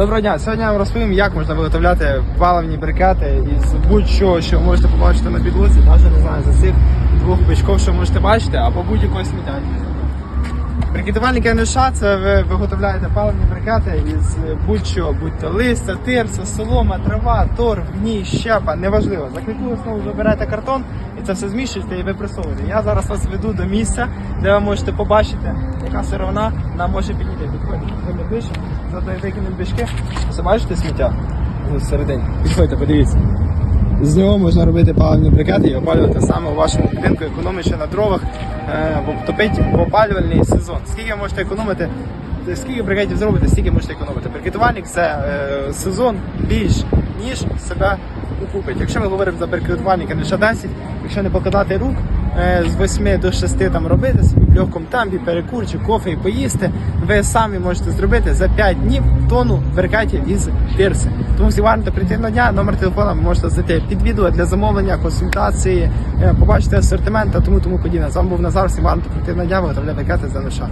Доброго дня. Сьогодні я вам розповім, як можна виготовляти паливні брикети із будь-чого, що ви можете побачити на підлоці, навіть не знаю, за цих двох бичків, що можете бачити, або будь-якого сміття. Брикетувальники НШ це ви виготовляєте паливні брикети із будь-чого, будь то листя, тирса, солома, трава, торф, гній, щепа, неважливо. За клейку основу ви картон і це все змішуєте і випресовуєте. Я зараз вас веду до місця, де ви можете побачити, яка сировина нам може підійти. Підходьте ближче, зато викинемо бички. Ось бачите сміття? Всередині. Підходьте, подивіться. З нього можна робити паливні брикети і опалювати саме у вашому будинку, економячи на дровах, е, бо топить в опалювальний сезон. Скільки можете економити? Скільки брикетів зробите, стільки можете економити. Брикетувальник це е, сезон більш ніж себе окупить. Якщо ми говоримо за брикетувальника лише 10, якщо не покладати рук е, з 8 до 6 там робити собі в легкому темпі, перекурчик, кофе і поїсти, ви самі можете зробити за 5 днів тонну веркатів із пірси. Тому всі варто прийти на дня, номер телефона ви можете знайти під відео для замовлення, консультації, е, побачити асортимент та тому тому подібне. З вами був Назар, всім варто прийти на дня, виготовляти брикети за лиша.